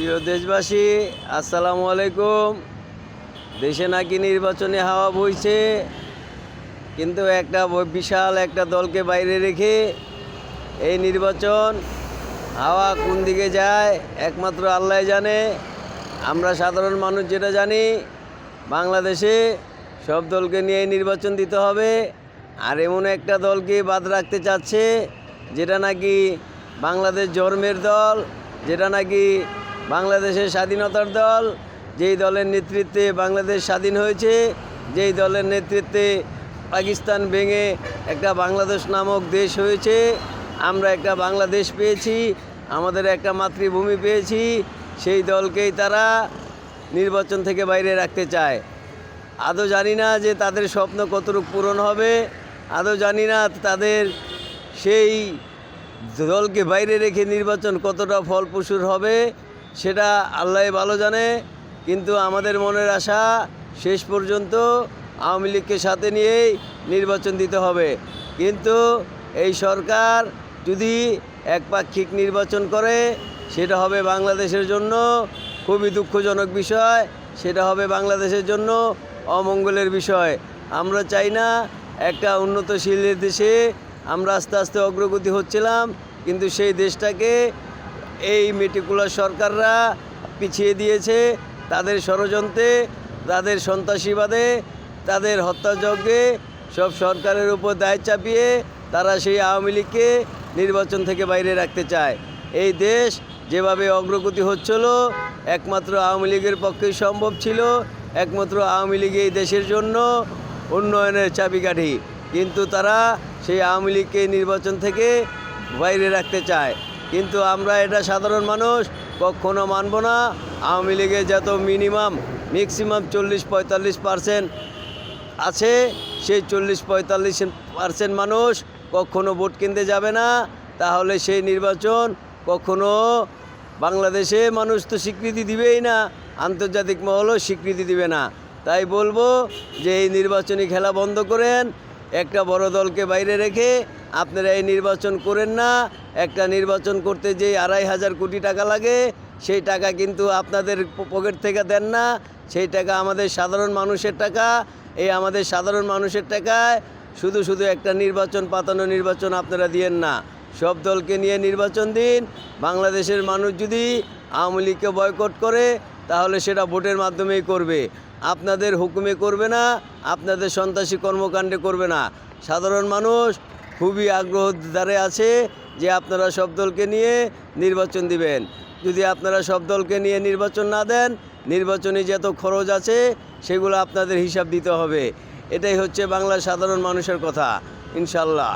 প্রিয় দেশবাসী, আসসালামু আলাইকুম। দেশে নাকি নির্বাচনে হাওয়া বইছে, কিন্তু একটা বিশাল একটা দলকে বাইরে রেখে এই নির্বাচন হাওয়া কোন দিকে যায়, একমাত্র আল্লাহ জানে। আমরা সাধারণ মানুষ যেটা জানি, বাংলাদেশে সব দলকে নিয়ে নির্বাচন দিতে হবে, আর এমন একটা দলকে বাদ রাখতে চাচ্ছে, যেটা নাকি বাংলাদেশ জন্মের দল, যেটা নাকি বাংলাদেশের স্বাধীনতার দল, যেই দলের নেতৃত্বে বাংলাদেশ স্বাধীন হয়েছে, যেই দলের নেতৃত্বে পাকিস্তান ভেঙে একটা বাংলাদেশ নামক দেশ হয়েছে, আমরা একটা বাংলাদেশ পেয়েছি, আমাদের একটা মাতৃভূমি পেয়েছি, সেই দলকেই তারা নির্বাচন থেকে বাইরে রাখতে চায়। আদৌ জানি না যে তাদের স্বপ্ন কতটুকু পূরণ হবে, আদৌ জানি না তাদের সেই দলকে বাইরে রেখে নির্বাচন কতটা ফলপ্রসূর হবে সেটা আল্লাহ ভালো জানে, কিন্তু আমাদের মনের আশা শেষ পর্যন্ত আওয়ামী লীগকে সাথে নিয়েই নির্বাচন দিতে হবে। কিন্তু এই সরকার যদি একপাক্ষিক নির্বাচন করে, সেটা হবে বাংলাদেশের জন্য খুবই দুঃখজনক বিষয়, সেটা হবে বাংলাদেশের জন্য অমঙ্গলের বিষয়। আমরা চাই না একটা উন্নতশীল দেশে আমরা আস্তে আস্তে অগ্রগতি হচ্ছিলাম, কিন্তু সেই দেশটাকে এই মেটিকুলার সরকাররা পিছিয়ে দিয়েছে। তাদের ষড়যন্ত্রে, তাদের সন্ত্রাসীবাদে, তাদের হত্যাযজ্ঞে সব সরকারের উপর দায় চাপিয়ে তারা সেই আওয়ামী লীগকে নির্বাচন থেকে বাইরে রাখতে চায়। এই দেশ যেভাবে অগ্রগতি হচ্ছিল, একমাত্র আওয়ামী লীগের পক্ষেই সম্ভব ছিল, একমাত্র আওয়ামী লীগ এই দেশের জন্য উন্নয়নের চাবিকাঠি। কিন্তু তারা সেই আওয়ামী লীগকে নির্বাচন থেকে বাইরে রাখতে চায়। কিন্তু আমরা এটা সাধারণ মানুষ, কখনো মানব না। আওয়ামী লীগের যত মিনিমাম ম্যাক্সিমাম চল্লিশ পঁয়তাল্লিশ পার্সেন্ট আছে, সেই চল্লিশ পঁয়তাল্লিশ পার্সেন্ট মানুষ কখনো ভোট কিনতে যাবে না। তাহলে সেই নির্বাচন কখনো বাংলাদেশে মানুষ তো স্বীকৃতি দিবেই না, আন্তর্জাতিক মহলও স্বীকৃতি দিবে না। তাই বলব যে এই নির্বাচনী খেলা বন্ধ করেন, একটা বড় দলকে বাইরে রেখে আপনারা এই নির্বাচন করেন না একটা নির্বাচন করতে যে আড়াই হাজার কোটি টাকা লাগে, সেই টাকা কিন্তু আপনাদের পকেট থেকে দেন না। সেই টাকা আমাদের সাধারণ মানুষের টাকা। এই আমাদের সাধারণ মানুষের টাকায় শুধু শুধু একটা নির্বাচন, পাতানো নির্বাচন আপনারা দিয়েন না। সব দলকে নিয়ে নির্বাচন দিন। বাংলাদেশের মানুষ যদি আওয়ামী লীগকে বয়কট করে, তাহলে সেটা ভোটের মাধ্যমেই করবে। আপনাদের হুকুমে করবে না, আপনাদের সন্ত্রাসী কর্মকাণ্ডে করবে না। সাধারণ মানুষ খুবই আগ্রহ দ্বারে আছে যে আপনারা সব দলকে নিয়ে নির্বাচন দিবেন। যদি আপনারা সব দলকে নিয়ে নির্বাচন না দেন, নির্বাচনে যত খরচ আছে, সেগুলো আপনাদের হিসাব দিতে হবে। এটাই হচ্ছে বাংলার সাধারণ মানুষের কথা। ইনশাল্লাহ